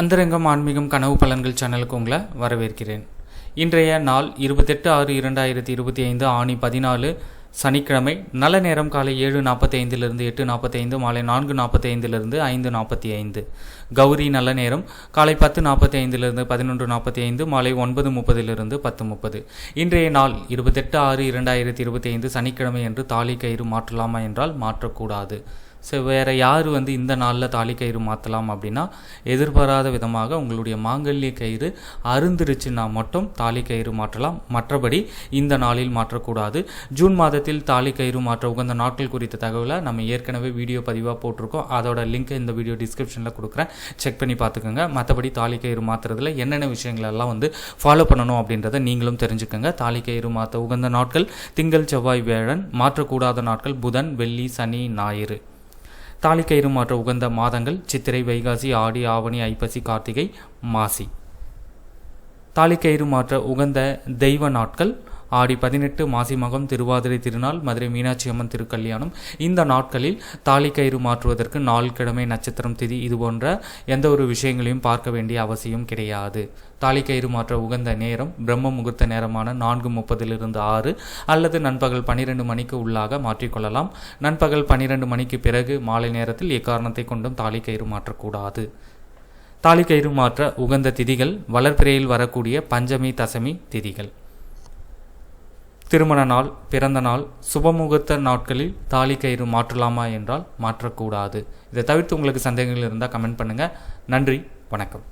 அந்தரங்கம் ஆன்மீகம் கனவு பலன்கள் சேனலுக்கு உங்களை வரவேற்கிறேன். இன்றைய நாள் இருபத்தெட்டு ஆறு இரண்டாயிரத்தி இருபத்தி ஐந்து ஆணி பதினாலு சனிக்கிழமை நல்ல நேரம் காலை ஏழு நாற்பத்தி ஐந்திலிருந்து எட்டு நாற்பத்தி ஐந்து மாலை நான்கு நாற்பத்தி ஐந்திலிருந்து ஐந்து நாற்பத்தி ஐந்து கௌரி நல்ல நேரம் காலை பத்து நாற்பத்தி ஐந்திலிருந்து பதினொன்று நாற்பத்தி ஐந்து மாலை ஒன்பது முப்பதிலிருந்து பத்து முப்பது. இன்றைய நாள் இருபத்தெட்டு ஆறு இரண்டாயிரத்தி இருபத்தி ஐந்து சனிக்கிழமை என்று தாலி கயிறு மாற்றலாமா என்றால் மாற்றக்கூடாது. ஸோ வேறு யார் வந்து இந்த நாளில் தாலி கயிறு மாற்றலாம் அப்படின்னா எதிர்பாராத விதமாக உங்களுடைய மாங்கல்ய கயிறு அருந்துருச்சுன்னா மட்டும் தாலி கயிறு மாற்றலாம். மற்றபடி இந்த நாளில் மாற்றக்கூடாது. ஜூன் மாதத்தில் தாலி கயிறு மாற்ற உகந்த நாட்கள் குறித்த தகவலை நம்ம ஏற்கனவே வீடியோ பதிவாக போட்டிருக்கோம். அதோட லிங்க் இந்த வீடியோ டிஸ்கிரிப்ஷனில் கொடுக்குறேன். செக் பண்ணி பார்த்துக்கோங்க. மற்றபடி தாலி கயிறு மாற்றுறதுல என்னென்ன விஷயங்கள் எல்லாம் வந்து ஃபாலோ பண்ணணும் அப்படின்றத நீங்களும் தெரிஞ்சுக்கோங்க. தாலி கயிறு மாற்ற உகந்த நாட்கள் திங்கள் செவ்வாய் வேழன் மாற்றக்கூடாத நாட்கள் புதன் வெள்ளி சனி ஞாயிறு. தாலிக்கயிறு மாற்ற உகந்த மாதங்கள் சித்திரை வைகாசி ஆடி ஆவணி ஐப்பசி கார்த்திகை மாசி. தாலிக்கயிறு மாற்ற உகந்த தெய்வ நாட்கள் ஆடி பதினெட்டு மாசி மகம் திருவாதிரை திருநாள் மதுரை மீனாட்சி அம்மன் திருக்கல்யாணம். இந்த நாட்களில் தாலிக்கயிறு மாற்றுவதற்கு நாள் கிழமை நட்சத்திரம் திதி இது போன்ற எந்த ஒரு விஷயங்களையும் பார்க்க வேண்டிய அவசியம் கிடையாது. தாலிக்கயிறு மாற்ற உகந்த நேரம் பிரம்ம முகூர்த்த நேரமான நான்கு முப்பதிலிருந்து ஆறு அல்லது நண்பகல் பன்னிரெண்டு மணிக்கு உள்ளாக மாற்றிக்கொள்ளலாம். நண்பகல் பன்னிரெண்டு மணிக்கு பிறகு மாலை நேரத்தில் எக்காரணத்தை கொண்டும் தாலிக்கயிறு மாற்றக்கூடாது. தாலிக்கயிறு மாற்ற உகந்த திதிகள் வளர்பிறையில் வரக்கூடிய பஞ்சமி தசமி திதிகள். திருமண நாள் பிறந்த நாள் சுபமுகூர்த்த நாட்களில் தாலி கயிறு மாற்றலாமா என்றால் மாற்றக்கூடாது. இதை தவிர்த்து உங்களுக்கு சந்தேகங்கள் இருந்தால் கமெண்ட் பண்ணுங்கள் நன்றி வணக்கம்.